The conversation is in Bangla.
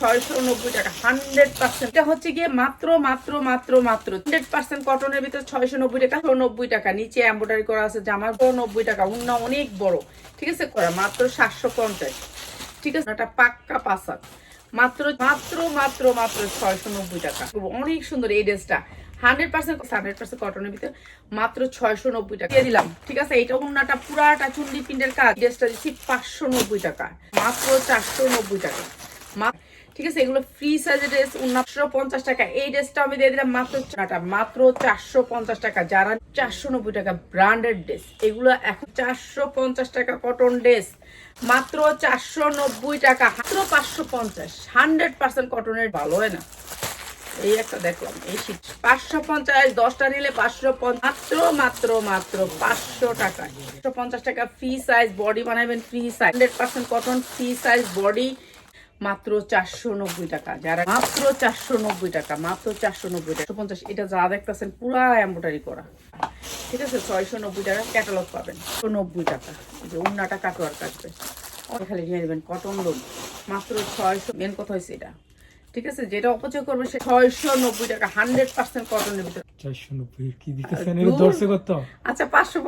ছয়শো নব্বই টাকা হান্ড্রেড এটা মাত্র মাত্র মাত্র মাত্র। অনেক ঠিক আছে মাত্র এটা পাক্কা মাত্র মাত্র মাত্র মাত্র অনেক সুন্দর এই ড্রেসটা। হান্ড্রেড পার্সেন্ট হান্ড্রেড পার্সেন্ট কটনের ভিতরে মাত্র ছয়শো নব্বই টাকা। দিলাম। ঠিক আছে, এইটা উন্নাটা পুরাটা চুন্ডি পিন্ডের কাজ। ড্রেসটা দিচ্ছি পাঁচশো নব্বই টাকা। মাত্র চারশো নব্বই টাকা। মা- ঠিক আছে, এগুলো ফ্রি সাইজের ড্রেস উনিশশো পঞ্চাশ টাকা। এই ড্রেসটা আমি দিয়ে দিলাম মাত্র চারটা মাত্র চারশো পঞ্চাশ টাকা। যারা চারশো নব্বই টাকা ব্র্যান্ডেড ড্রেস এগুলো এখন চারশো পঞ্চাশ টাকা কটন ড্রেস মাত্র চারশো নব্বই টাকা, মাত্র পাঁচশো পঞ্চাশ, হান্ড্রেড পার্সেন্ট কটনের ভালো হয় না? এই একটা দেখলাম, এই শীত। পাঁচশো পঞ্চাশ, দশটা নিলে পাঁচশো মাত্র মাত্র মাত্র পাঁচশো টাকা। পাঁচশো পঞ্চাশ টাকা ফ্রি সাইজ বডি বানাবেন free size hundred percent cotton free size body মাত্র চারশো নব্বই টাকা। যারা মাত্র চারশো নব্বই টাকা মাত্র চারশো নব্বই টাকা পঞ্চাশ এটা যা দেখতেছেন পুরা এম্বোটারি করা। ঠিক আছে? ছয়শো নব্বই টাকা ক্যাটালগ পাবেন। নব্বই টাকা। যে উন্নাটা কাটোয়ার কাটবে খালি নিয়ে নেবেন কটন লোন মাত্র ছয়শো মেন কথা হয়েছে এটা। ঠিক আছে? যেটা অপচয় করবে সে ছয়শো নব্বই টাকা হান্ড্রেড পার্সেন্ট কটনের ভিতরে। চারশো নব্বই কি দিতেছেন? আচ্ছা পাঁচশো